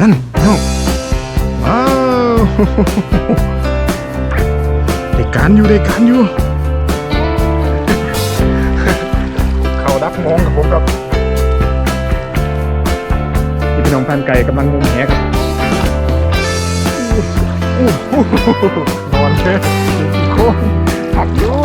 นั่นน้องว้าวได้การอยู่ได้การอยู่ เขาดักมองกับผมครับที่พี่น้องพันไก่กำลังงมแหครับนอนเลยอีกคนหักอยู่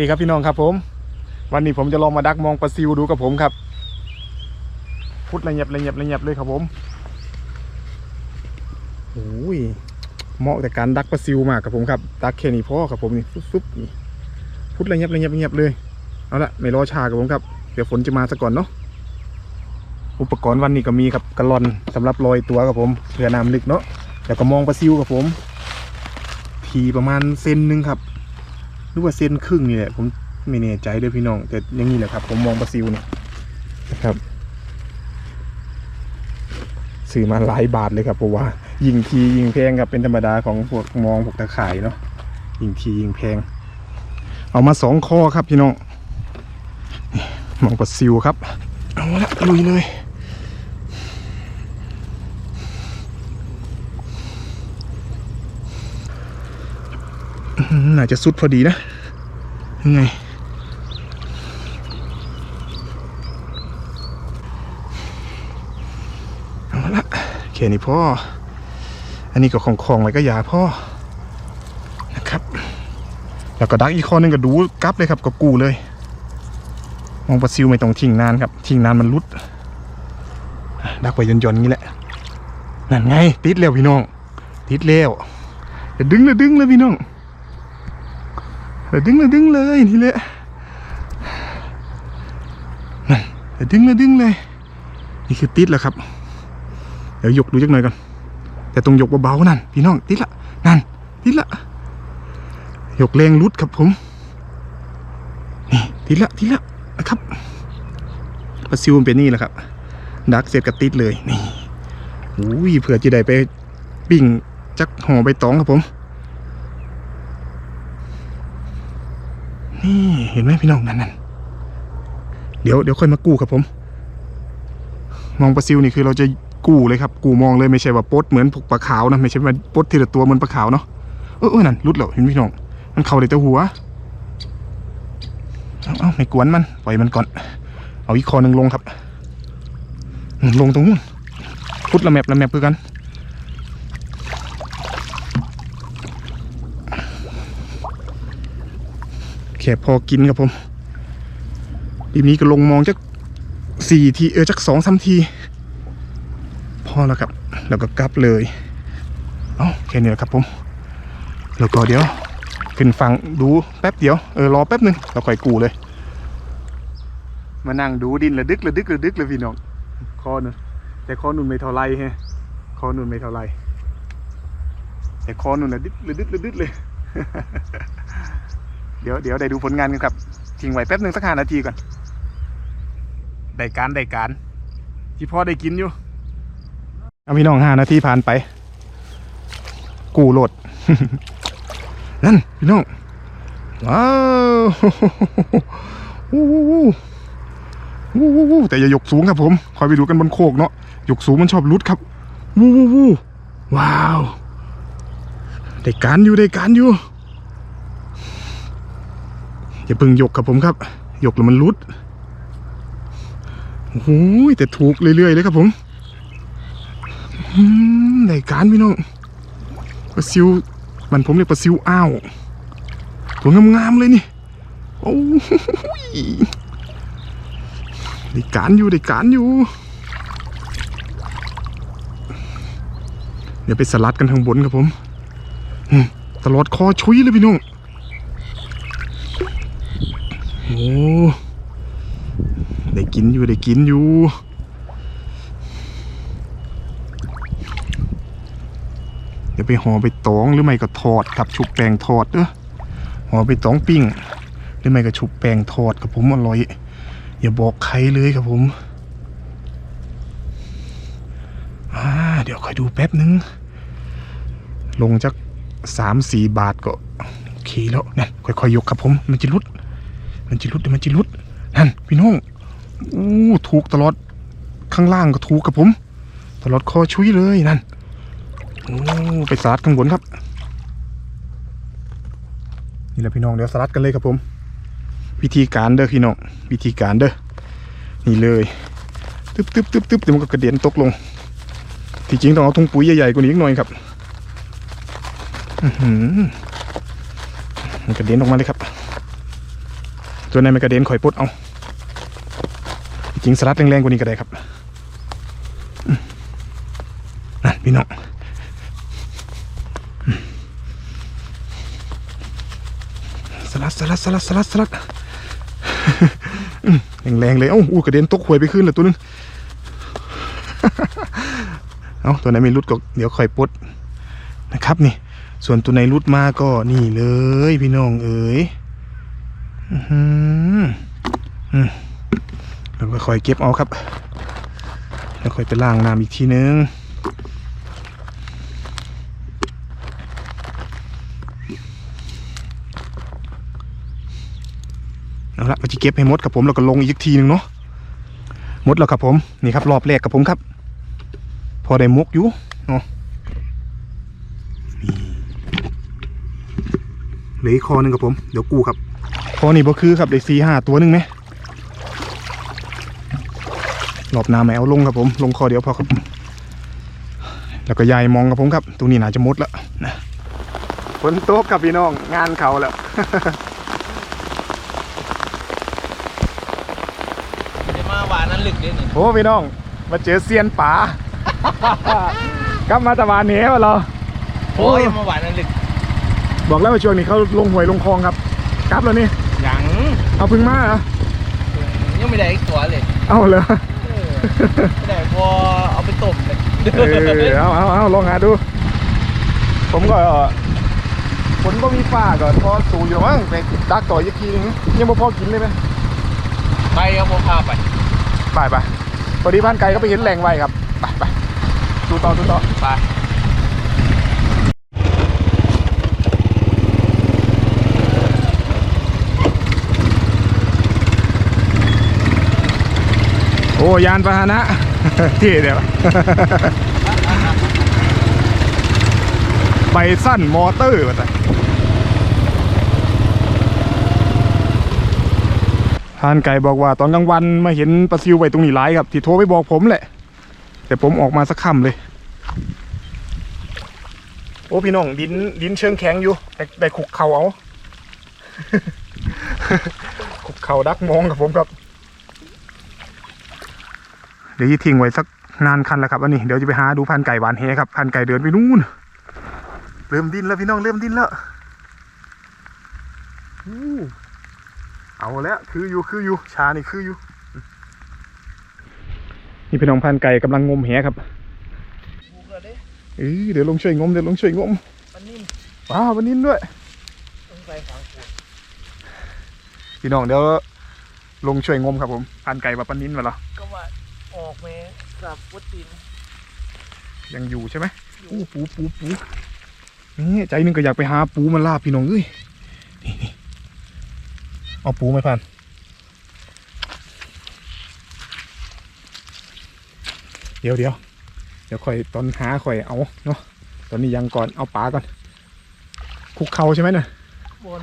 ดีครับพี่น้องครับผม วันนี้ผมจะลองมาดักมองปลาซิวดูกับผมครับ พุดระเงียบระเงียบระเงียบเลยครับผมโอ้ยเหมาะแต่การดักปลาซิวมากครับผมครับดักแค่นี้พอครับผมนี่ฟึบฟึบนี่พุดระเงียบระเงียบระเงียบเลยเอาละไม่รอช้าครับผมครับเดี๋ยวฝนจะมาซะก่อนเนาะอุปกรณ์วันนี้ก็มีครับกระลอนสำหรับลอยตัวครับผมเผื่อน้ำลึกเนาะแล้วก็มองปลาซิวครับผม ทีประมาณเซนหนึงครับ หรือว่าเซนครึ่งนี่แหละผมไม่แน่ใจเลยพี่น้อง แต่อยังนี้แหละครับ ผมมองปลาซิวเนี่ยนะครับซื้อมาหลายบาทเลยครับเพราะว่า ยิงทียิงแพงครับเป็นธรรมดาของพวกมองพวกตะข่ายเนาะยิงทียิงแพง เอามาสองข้อครับพี่น้องมองปลาซิวครับเอาละลุยเลย อื้อหือ น่าจะสุดพอดีนะยังไงเอาละแค่นี้พ่อ อันนี้ก็ของของอะไรก็ยาพ่อนะครับ แล้วก็ดักอีกข้อหนึงก็ดูกลับเลยครับก็กูเลยมองปลาซิวไม่ต้องทิ้งนานครับทิ้งนานมันรุดดักไปย่นๆอย่างนี้แหละนั่นไงติดแล้วพี่น้อง ติดแล้วเดี๋ยวดึงเลยดึงเลยพี่น้อง เดี๋ยดึงเลยดึงเลยนี่แหละนั่นเดี๋ยดึงเลยดึงเลย นี่คือติดแล้วครับ เดี๋ยวยกดูจักหน่อยก่อนแต่ต้องยกเบาๆนั่นพี่น้องติดละนั่นติดละยกแรงรุดครับผมนี่ติดละติดละนะครับปลาซิวมันเป็นนี่แหละครับ ดักเสร็จก็ติดเลยนี่อุ้ยเผื่อจะได้ไปปิ้งจักห่อใบตองครับผม นี่เห็นไหมพี่น้องนั่นนั่นเดี๋ยวเดี๋ยวค่อยมากู้ครับผม มองปลาซิวนี่คือเราจะกู้เลยครับ กู้มองเลยไม่ใช่ว่าปดเหมือนพวกปลาขาวนะไม่ใช่ว่าปดทีละตัวเหมือนปลาขาวเนาะเออเออนั่นรุดแล้วเห็นพี่น้องมันเข่าเลยแต่หัวเอาเอาไม่กวนมันปล่อยมันก่อน เอาอีกคอหนึ่งลงครับลงตรงนู้นพุดละแมบละแมบคือกัน ค่พอกินครับผมทีนี้ก็ลงมองจักสี่ทีเออจักสองสามที พอแล้วครับ แล้วก็กลับเลย เอาแค่นี้แหละครับผม แล้วก็เดี๋ยว ขึ้นฟังดูแป๊บเดียว เออรอแป๊บหนึ่งเราค่อยกูเลย มานั่งดูดินระดึกระดึกระดึกเลยพี่น้องคอนุ่นแต่คอนุ่นไม่เท่าไรฮะคอนุ่นไม่เท่าไรแต่คอนุ่นระดึกระดึกระดึกเลย เดี๋ยวเดี๋ยวได้ดูผลงานกันครับทิ้งไว้แป๊บหนึ่งสักห้านาทีก่อนได้การได้การที่พ่อได้กินอยู่เอาพี่น้องห้านาทีผ่านไป กูโหลด นั่นพี่น้องว้าววู้วู้วู้วู้วู้แต่อย่ายกสูงครับผมคอยไปดูกันบนโคกเนาะยกสูงมันชอบรุดครับวู้วู้วู้ว้าวได้การอยู่ได้การอยู่ อย่าพิ่งยกครับผมครับ ยกแล้วมันรุดโอ้โหแต่ถูกเรื่อยๆเลยครับผมอืมได้การพี่น้องปลาซิว มันผมเรียกปลาซิวอ้าวตัวงามๆเลยนี่โอ้ยได้การอยู่ได้การอยู่ เดี๋ยวไปสลัดกันทางบนครับผมอืมตลอดคอชุยเลยพี่น้อง โอ้ได้กินอยู่ได้กินอยู่เดี๋ยวไปห่อไปตองหรือไม่ก็ทอดครับชุบแป้งทอดเด้อห่อไปตองปิ้ง หรือไม่ก็ชุบแป้งทอดครับผมอร่อยอย่าบอกใครเลยครับผมอ่าเดี๋ยวคอยดูแป๊บนึง ลงจากสามสี่บาทก็โอเคแล้วนั่นค่อยๆยกครับผม มันจะรุด มันจะรุดเดี๋ยวมันจะรุดนั่นพี่น้องอู้ถูกตลอดข้างล่างก็ถูกกับผม ตลอดคอชุยเลยนั่นโอ้ไปสลัดข้างบนครับ นี่แหละพี่น้องเดี๋ยวสลัดกันเลยครับผม วิธีการเด้อพี่น้องวิธีการเด้อนี่เลยตึ๊บตึ๊บตึ๊บตึ๊บเดี๋ยวมันก็กระเด็นตกลง ที่จริงต้องเอาถุงปุ๋ยใหญ่ๆกว่านี้อีกหน่อยครับอื้อหือมันกระเด็นออกมาเลยครับ ตัวไหนมันกระเด็นข่อยปลดเอาจริงสลัดแรงๆกว่านี้ก็ได้ครับนั่นพี่น้องสลัดสลัดสลัดสลัดสลัดแรงๆเลยเอ้าอู้กระเด็นตกหวยไปขึ้นเลยตัวนึงเอาตัวไหนไม่รุดก็เดี๋ยวค่อยปดนะครับนี่ ส่วนตัวไหนรุดมาก็นี่เลย พี่น้องเอ๋ย อื้อหืออืมแล้วก็ค่อยเก็บเอาครับแล้วค่อยไปล้างน้ำอีกทีนึงเอาละก็จะเก็บให้หมดกับผมแล้วก็ลงอีกทีนึงเนาะหมดแล้วครับผมนี่ครับรอบแรกกับผมครับ พอได้มุกอยู่เนาะเหลืออีกคอหนึ่งครับผม เดี๋ยวกูครับ คอนี่บ่คือครับได้สี่ห้าตัวหนึ่งไหมรอบหน้าไม่เอาลงครับผม ลงคอเดียวพอครับ แล้วก็ยายมองครับผมครับ ตรงนี้น่าจะมุดแล้วนะฝนตกครับพี่น้องงานเขาแล้วเดี๋ยวมาหวานนั้นลึกนิดหนึ่งโอ้พี่น้อง มาเจอเซียนป่ากลับมาตะวันเหนียวเราโอ้ยมาหวานนั้นลึก บอกแล้วว่าช่วงนี้เขาลงหวยลงคลองครับกลับแล้วนี่ ยังเอาพึ่งมาเหรอยังไม่ได้อีกตัวเลยเอาเลยเออไม่ได้พอเอาไปต้มเลยเออเอาเอาเอาลองหาดู ผมก็ฝนก็มีฟ้าก็พอสูอยู่มั้งไปดักต่ออีกทีนึงยังบ่พอกินเลยไหมไปเอาผมพาไปไปไปพอดีบ้านไกลก็ไปเห็นแหล่งไว้ครับ ไปไปดูต่อดูต่อไป โอ้ยานพาหนะเท่เดียวไปสั้นมอเตอร์ว่าแต่ทานไก่บอกว่าตอนกลางวันมาเห็นปลาซิวไว้ตรงนี้หลายครับ ที่โทรไปบอกผมแหละ แต่ผมออกมาสักคำเลย โอ้พี่น้องดินดินเชิงแข็งอยู่ แต่ได้ขุกเข่าเอา ขุกเข่าดักมองกับผมครับ เดี๋ยวจะทิ้งไว้สักนานคันแล้วครับอันนี้เดี๋ยวจะไปหาดูพันไก่หวานเฮครับพันไก่เดินไปนู่นเริ่มดิ้นแล้วพี่น้องเริ่มดิ้นแล้วอู้เอาแล้วคืออยู่คืออยู่ชานี่คืออยู่นี่พี่น้องพันไก่กำลังงมแหครับบุกเลยดิเออเดี๋ยวลงช่วยงมเดี๋ยวลงช่วยงมมันนิ่มว้าววันนี้ด้วยต้องไปฝังขวดพี่น้องเดี๋ยวลงช่วยงมครับผมพันไก่แบบปันนินมาเหรอก็ว่า ออกแม่สับวัดตีนยังอยู่ใช่ไหมปูปูปูปูนี่ใจหนึงก็อยากไปหาปูมาลาบพี่น้องเอ้ยนี่นี่เอาปูไหมพันเดี๋ยวเดี๋ยวเดี๋ยวค่อยตอนหาค่อยเอาเนาะตอนนี้ยังก่อนเอาปลาก่อนคุกเข่าใช่ไหมเนี่ยบน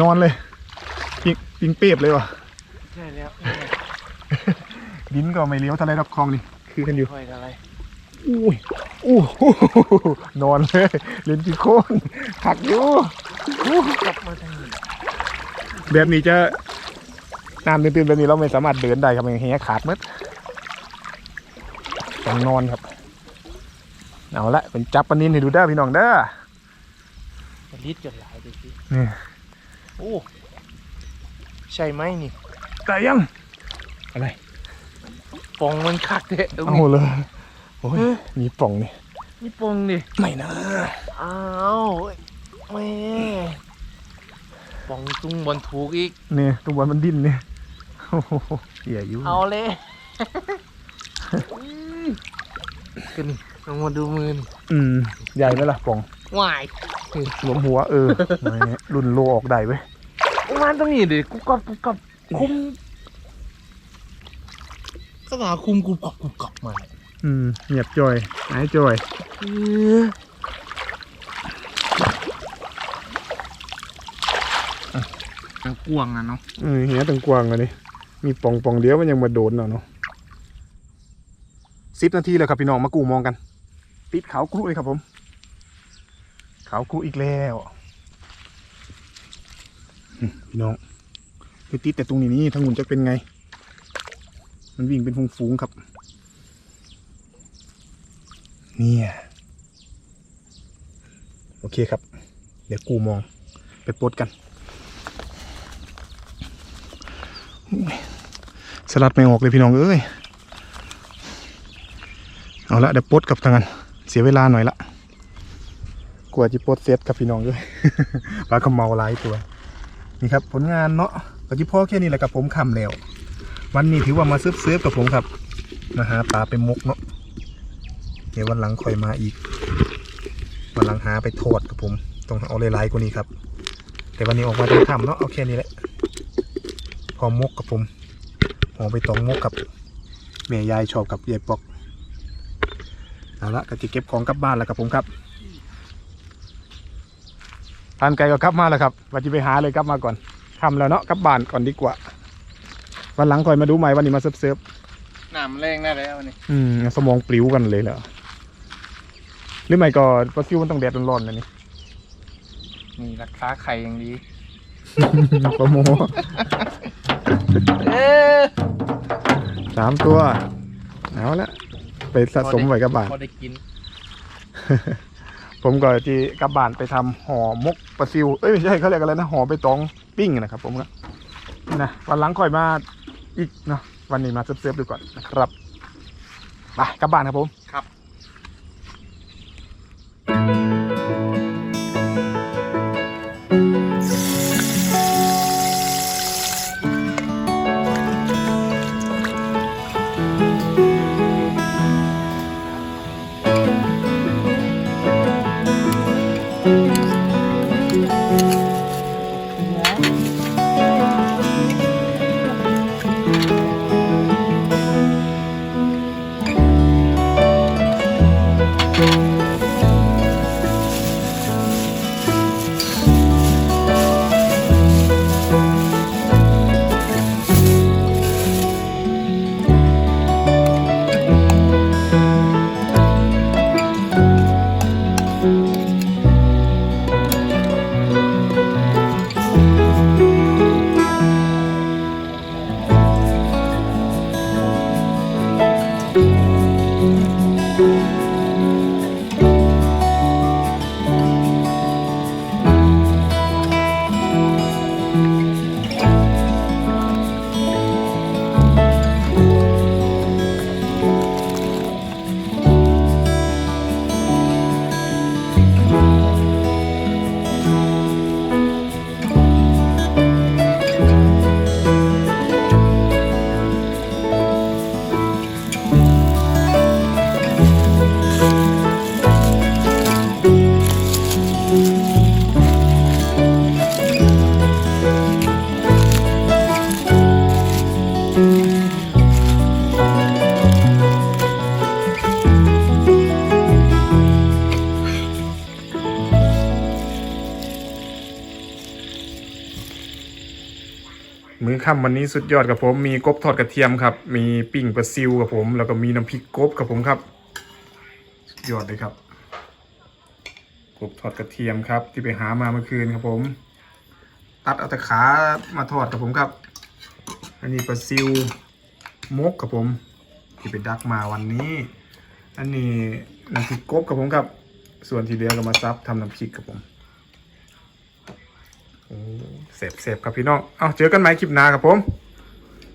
นอนเลย ปิงปิงเปียบเลยวะใช่แล้ว ดินก็ไม่เลี้ยวทะเลดอกคลองนี่คือกันอยู่ค่อยกันอะไรอุ้ยอู้หูนอนเลยเล่นกี่โคนหักอยู่อู้กลับมาทางนี้แบบนี้จะน้ำตื้นๆแบบนี้เราไม่สามารถเดินได้ครับอย่างเงี้ยขาดหมืดต้องนอนครับเอาละเป็นจับปลานินให้ดูได้อพี่น้องเด้อมันลิดกันหลายดูสินี่โอ้ใช่ไหมนี่แต่ยังอะไร ปองมันคักเด้ตรงเอานี้เลยโอ้ยมีป่องนี่นี่ปองดิไม่นะอ้าวแม่ปองจุงบอลถูกอีกนี่ตัวบอลมันดิ้นนี่โอ้โหเหี้ยอยู่เอาเลยกันนี่ลองมาดูมือนี่อืมใหญ่ไหมล่ะป่องวายหลวมหัวเออไม่รุ่นโลออกได้เว้ยมันต้องนี่ดิกูกับกูกับคุม ก็หาคุมกูกับกูกับมาอืมเงียบจอยหายจอยเออมันกวางอะเนาะเออเหี้ยตังกวางเลยนี่มีป่องป่องเดียวมันยังมาโดนเนาะเนาะสิบนาทีแล้วครับพี่น้องมากูมองกันติดเขากรุยครับผมเขากรุอีกแล้วอืมพี่น้องไปติดแต่ตรงนี้นี่ทางหุ่นจะเป็นไง มันวิ่งเป็นฝูงๆครับ เนี่ย โอเคครับ เดี๋ยวกูมองไปปลดกัน สลัดไม่ออกเลยพี่น้องเอ้ย เอาละเดี๋ยวปลดกับทางนั้นเสียเวลาหน่อยละกว่าจะปลดเสร็จกับพี่น้องด้วยปลากระเมาหลายตัว นี่ครับผลงานเนาะก็ที่พ่อแค่นี้แหละกับผมคำแล้ว วันนี้ถือว่ามาซิร์ฟเซิร์ฟกับผมครับ มาหาปลาไปมกเนาะเดี๋ยววันหลังคอยมาอีก วันหลังหาไปทอดกับผม ต้องเอาหลายๆกว่านี้ครับ แต่วันนี้ออกมาจะทำเนาะเอาแค่นี้แหละ พอมกกับผมหอไปตองมกกับแม่ยายชอบกับยายปอกเอาละก็จะเก็บของกลับบ้านแล้วครับผมครับทานไก่ก็กลับมาแล้วครับว่าจะไปหาเลยกลับมาก่อนทำแล้วเนาะกลับบ้านก่อนดีกว่า วันหลังคอยมาดูใหม่วันนี้มาเซิร์ฟเซิร์ฟหนามแรงแน่แล้วนี่ๆอืมสมองปลิวกันเลยเหรอหรือไม่ก็ปลาซิวมันต้องแดดร้อนๆนะนี่มีราคาไข่อย่างดีปลาโมเอ๊ะสามตัวเอาละไปสะสมไว้กับบ้านพอได้กิน ผมก็ที่กลับบ้านไปทำห่อมกปลาซิวเอ้ยไม่ใช่เขาเรียกอะไรนะห่อไปตองปิ้งนะครับ ผมก็นะวันหลังค่อยมา อีกเนาะวันนี้มาเซฟๆดูก่อนนะครับไปกลับบ้านครับผมครับมื้อ ค่ำวันนี้สุดยอดกับผม มีกบทอดกระเทียมครับ มีปิ้งปลาซิวกับผม แล้วก็มีน้ำพริกกบกับผมครับสุดยอดเลยครับ กบทอดกระเทียมครับ ที่ไปหามาเมื่อคืนครับผม ตัดเอาแต่ขามาทอดกับผมครับ อันนี้ปลาซิวมกครับผม ที่ไปดักมาวันนี้ อันนี้น้ำพริกกบครับผมครับ ส่วนที่เหลือก็มาซับทำน้ำพริกครับผม เสพเสพครับพี่น้อง เอาเจอกันใหม่คลิปหน้าครับผม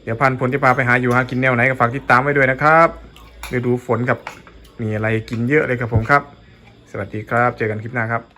เดี๋ยวพันผลจะพาไปหาอยู่หากินแนวไหนก็ฝากติดตามไว้ด้วยนะครับฤดูฝนครับ มีอะไรกินเยอะเลยครับผมครับ สวัสดีครับ เจอกันคลิปหน้าครับ